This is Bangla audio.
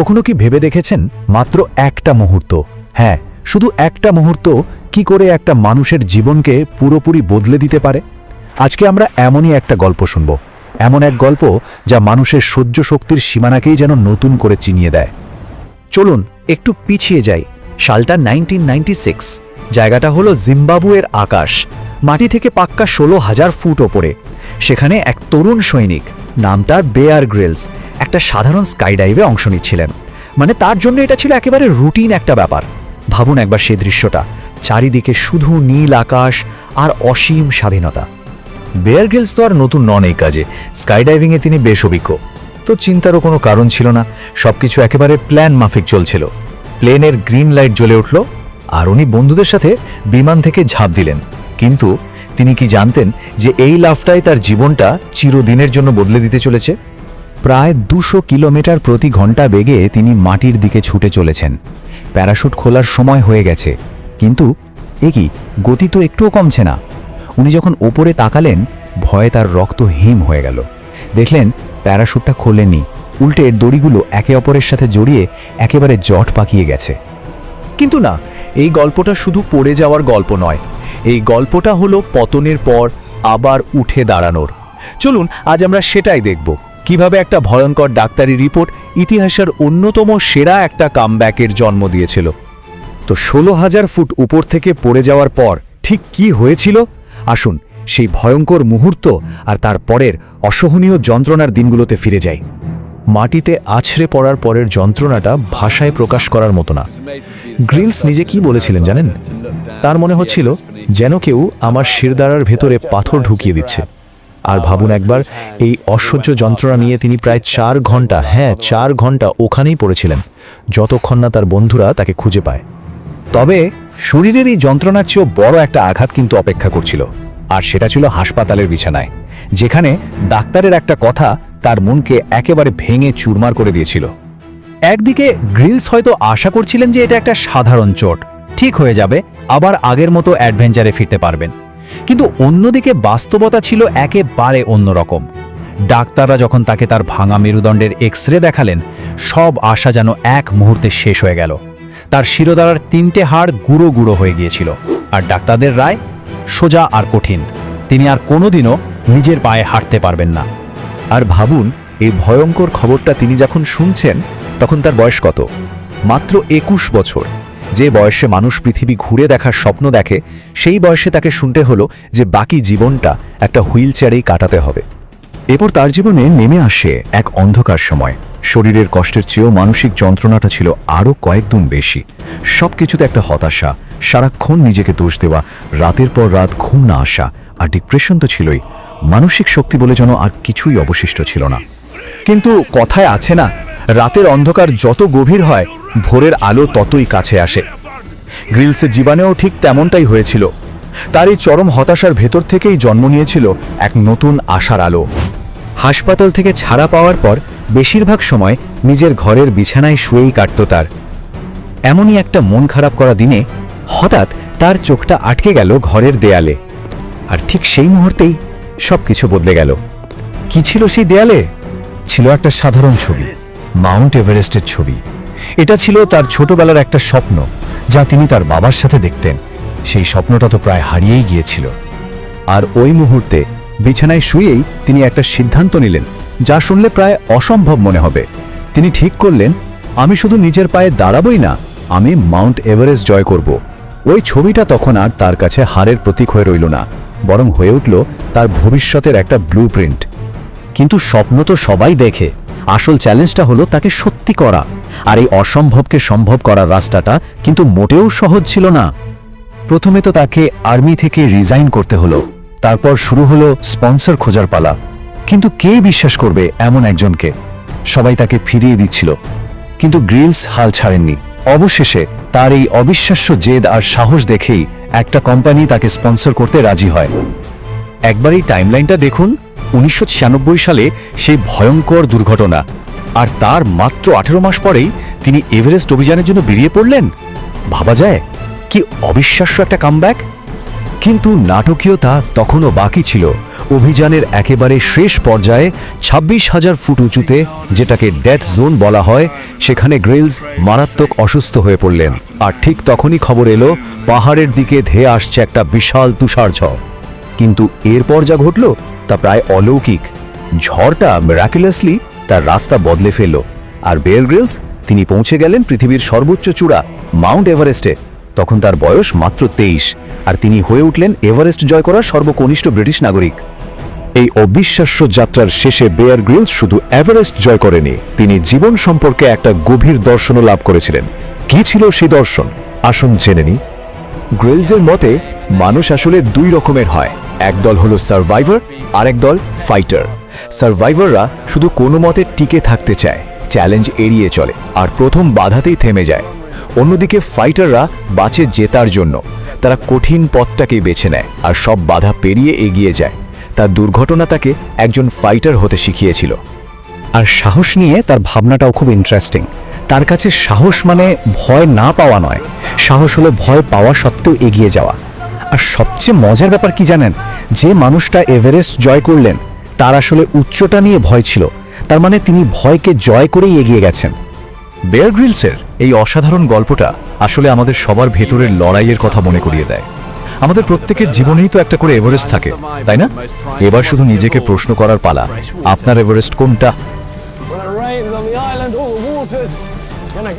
কখনো কি ভেবে দেখেছেন? মাত্র একটা মুহূর্ত। হ্যাঁ শুধু একটা মুহূর্ত কি করে একটা মানুষের জীবনকে পুরোপুরি বদলে দিতে পারে? আজকে আমরা এমনই একটা গল্প শুনব। এমন এক গল্প যা মানুষের সহ্য শক্তির সীমানাকেই যেন নতুন করে চিনিয়ে দেয়। চলুন, একটু পিছিয়ে যাই। সালটা নাইনটিন জায়গাটা হলো জিম্বাবুয়ের আকাশ। মাটি থেকে পাক্কা ষোলো হাজার ফুট ওপরে। সেখানে এক তরুণ সৈনিক নাম তার বেয়ার গ্রিলস একটা সাধারণ স্কাইডাইভে অংশ নিচ্ছিলেন। মানে তার জন্য এটা ছিল একেবারে রুটিন একটা ব্যাপার। ভাবুন একবার সে দৃশ্যটা, চারিদিকে শুধু নীল আকাশ আর অসীম স্বাধীনতা। বেয়ার গ্রিলস তো আর নতুন নন এই কাজে স্কাইডাইভিংয়ে তিনি বেশ অভিজ্ঞ। তো চিন্তারও কোনো কারণ ছিল না, সবকিছু একেবারে প্ল্যান মাফিক চলছিল। প্লেনের গ্রিন লাইট জ্বলে উঠল, আর উনি বন্ধুদের সাথে বিমান থেকে ঝাঁপ দিলেন। কিন্তু তিনি কি জানতেন যে এই লাফটাই তার জীবনটা চিরদিনের জন্য বদলে দিতে চলেছে? প্রায় দুশো কিলোমিটার প্রতি ঘণ্টা বেগে তিনি মাটির দিকে ছুটে চলেছেন। প্যারাশুট খোলার সময় হয়ে গেছে। কিন্তু, এ কি, গতি তো একটুও কমছে না। উনি যখন ওপরে তাকালেন, ভয়ে তার রক্ত হিম হয়ে গেল। দেখলেন, প্যারাশুটটা খোলেনি। উল্টে দড়িগুলো একে অপরের সাথে জড়িয়ে একেবারে জট পাকিয়ে গেছে। কিন্তু না, এই গল্পটা শুধু পড়ে যাওয়ার গল্প নয়। এই গল্পটা হলো পতনের পর আবার উঠে দাঁড়ানোর। চলুন, আজ আমরা সেটাই দেখব। কীভাবে একটা ভয়ঙ্কর ডাক্তারি রিপোর্ট ইতিহাসের অন্যতম সেরা একটা কামব্যাকের জন্ম দিয়েছিল। তো ষোলো হাজার ফুট উপর থেকে পড়ে যাওয়ার পর ঠিক কি হয়েছিল? আসুন, সেই ভয়ঙ্কর মুহূর্ত আর তার পরের অসহনীয় যন্ত্রণার দিনগুলোতে ফিরে যাই। মাটিতে আছড়ে পড়ার পরের যন্ত্রণাটা ভাষায় প্রকাশ করার মতো না। গ্রিলস নিজে কি বলেছিলেন জানেন? তার মনে হচ্ছিল যেন কেউ আমার শিরদাঁড়ার ভেতরে পাথর ঢুকিয়ে দিচ্ছে। আর ভাবুন একবার, এই অসহ্য যন্ত্রণা নিয়ে তিনি প্রায় চার ঘণ্টা হ্যাঁ চার ঘণ্টা ওখানেই পড়েছিলেন, যতক্ষণ না তার বন্ধুরা তাকে খুঁজে পায়। তবে শরীরের এই যন্ত্রণার চেয়েও বড় একটা আঘাত কিন্তু অপেক্ষা করছিল, আর সেটা ছিল হাসপাতালের বিছানায়, যেখানে ডাক্তারের একটা কথা তার মনকে একেবারে ভেঙে চুরমার করে দিয়েছিল। একদিকে গ্রিলস হয়তো আশা করছিলেন যে এটা একটা সাধারণ চোট ঠিক হয়ে যাবে, আবার আগের মতো অ্যাডভেঞ্চারে ফিরতে পারবেন। কিন্তু অন্যদিকে বাস্তবতা ছিল একেবারে অন্যরকম। ডাক্তাররা যখন তাকে তার ভাঙা মেরুদণ্ডের এক্স রে দেখালেন, সব আশা যেন এক মুহূর্তে শেষ হয়ে গেল। তার শিরোদারার তিনটে হাড় গুঁড়ো গুঁড়ো হয়ে গিয়েছিল, আর ডাক্তারদের রায় সোজা আর কঠিন। তিনি আর কোনোদিনও নিজের পায়ে হাঁটতে পারবেন না। আর ভাবুন, এই ভয়ঙ্কর খবরটা তিনি যখন শুনছেন, তখন তার বয়স কত? মাত্র একুশ বছর। যে বয়সে মানুষ পৃথিবী ঘুরে দেখার স্বপ্ন দেখে, সেই বয়সে তাকে শুনতে হলো যে বাকি জীবনটা একটা হুইল চেয়ারেই কাটাতে হবে। এরপর তার জীবনে নেমে আসে এক অন্ধকার সময়। শরীরের কষ্টের চেয়েও মানসিক যন্ত্রণাটা ছিল আরও কয়েকগুণ বেশি। সব কিছুতে একটা হতাশা, সারাক্ষণ নিজেকে দোষ দেওয়া, রাতের পর রাত ঘুম না আসা আর ডিপ্রেশন তো ছিলই। মানসিক শক্তি বলে যেন আর কিছুই অবশিষ্ট ছিল না। কিন্তু কথায় আছে না রাতের অন্ধকার যত গভীর হয়, ভোরের আলো ততই কাছে আসে। গ্রিলসের জীবনেও ঠিক তেমনটাই হয়েছিল। তার এই চরম হতাশার ভেতর থেকেই জন্ম নিয়েছিল এক নতুন আশার আলো। হাসপাতাল থেকে ছাড়া পাওয়ার পর বেশিরভাগ সময় নিজের ঘরের বিছানায় শুয়েই কাটত তার। এমনই একটা মন খারাপ করা দিনে হঠাৎ তার চোখটা আটকে গেল ঘরের দেয়ালে। আর ঠিক সেই মুহূর্তেই সবকিছু বদলে গেল। কি ছিল সেই দেয়ালে? ছিল একটা সাধারণ ছবি। মাউন্ট এভারেস্টের ছবি। এটা ছিল তার ছোটবেলার একটা স্বপ্ন, যা তিনি তার বাবার সাথে দেখতেন। সেই স্বপ্নটা তো প্রায় হারিয়েই গিয়েছিল। আর ওই মুহূর্তে বিছানায় শুয়েই তিনি একটা সিদ্ধান্ত নিলেন, যা শুনলে প্রায় অসম্ভব মনে হবে। তিনি ঠিক করলেন, আমি শুধু নিজের পায়ে দাঁড়াবই না, আমি মাউন্ট এভারেস্ট জয় করব। ওই ছবিটা তখন আর তার কাছে হারের প্রতীক হয়ে রইল না, বরং হয়ে উঠল তার ভবিষ্যতের একটা ব্লু কিন্তু স্বপ্ন তো সবাই দেখে আসল চ্যালেঞ্জটা হলো তাকে সত্যি করা। আর এই অসম্ভবকে সম্ভব করার রাস্তাটা কিন্তু মোটেও সহজ ছিল না। প্রথমে তো তাকে আর্মি থেকে রিজাইন করতে হলো। তারপর শুরু হলো স্পন্সর খোঁজার পালা। কিন্তু কে বিশ্বাস করবে এমন একজনকে? সবাই তাকে ফিরিয়ে দিচ্ছিল। কিন্তু গ্রিলস হাল ছাড়েননি। অবশেষে তার এই অবিশ্বাস্য জেদ আর সাহস দেখেই একটা কোম্পানি তাকে স্পন্সর করতে রাজি হয়। একবার এই টাইমলাইনটা দেখুন। উনিশশো ছিয়ানব্বই সালে সেই ভয়ঙ্কর দুর্ঘটনা। আর তার মাত্র আঠেরো মাস পরেই তিনি এভারেস্ট অভিযানের জন্য বেরিয়ে পড়লেন? ভাবা যায়? কি অবিশ্বাস্য একটা কামব্যাক কিন্তু নাটকীয়তা তখনও বাকি ছিল। অভিযানের একেবারে শেষ পর্যায়ে ছাব্বিশ হাজার ফুট উঁচুতে যেটাকে ডেথ জোন বলা হয়, সেখানে গ্রিলস মারাত্মক অসুস্থ হয়ে পড়লেন। আর ঠিক তখনই খবর এলো, পাহাড়ের দিকে ধেয়ে আসছে একটা বিশাল তুষার ঝড় কিন্তু এরপর যা ঘটল? তা প্রায় অলৌকিক। ঝড়টা মিরাকুলাসলি তার রাস্তা বদলে ফেলল। আর বেয়ার গ্রিলস তিনি পৌঁছে গেলেন পৃথিবীর সর্বোচ্চ চূড়া মাউন্ট এভারেস্টে তখন তার বয়স মাত্র তেইশ, আর তিনি হয়ে উঠলেন এভারেস্ট জয় করার সর্বকনিষ্ঠ ব্রিটিশ নাগরিক। এই অবিশ্বাস্য যাত্রার শেষে বেয়ার গ্রিলস শুধু এভারেস্ট জয় করেনি, তিনি জীবন সম্পর্কে একটা গভীর দর্শনও লাভ করেছিলেন। কি ছিল সেই দর্শন? আসুন জেনে নিই। গ্রিলসের মতে, মানুষ আসলে দুই রকমের হয়। একদল হলো সার্ভাইভার, আরেক দল ফাইটার। সার্ভাইভাররা শুধু কোনো মতে টিকে থাকতে চায়, চ্যালেঞ্জ এড়িয়ে চলে, আর প্রথম বাধাতেই থেমে যায়। অন্যদিকে ফাইটাররা বাঁচে জেতার জন্য। তারা কঠিন পথটাকেই বেছে নেয়, আর সব বাধা পেরিয়ে এগিয়ে যায়। তার দুর্ঘটনা তাকে একজন ফাইটার হতে শিখিয়েছিল। আর সাহস নিয়ে তার ভাবনাটাও খুব ইন্টারেস্টিং তার কাছে সাহস মানে ভয় না পাওয়া নয়। সাহস হলো ভয় পাওয়া সত্ত্বেও এগিয়ে যাওয়া। আর সবচেয়ে মজার ব্যাপার কি জানেন? যে মানুষটা এভারেস্ট জয় করলেন, তার আসলে উচ্চতা নিয়ে ভয় ছিল। তার মানে তিনি ভয়কে জয় করেই এগিয়ে গেছেন। বেয়ার গ্রিলসের এই অসাধারণ গল্পটা আসলে আমাদের সবার ভেতরের লড়াইয়ের কথা মনে করিয়ে দেয়। আমাদের প্রত্যেকের জীবনেই তো একটা করে এভারেস্ট থাকে, তাই না? এবার শুধু নিজেকে প্রশ্ন করার পালা, আপনার এভারেস্ট কোনটা?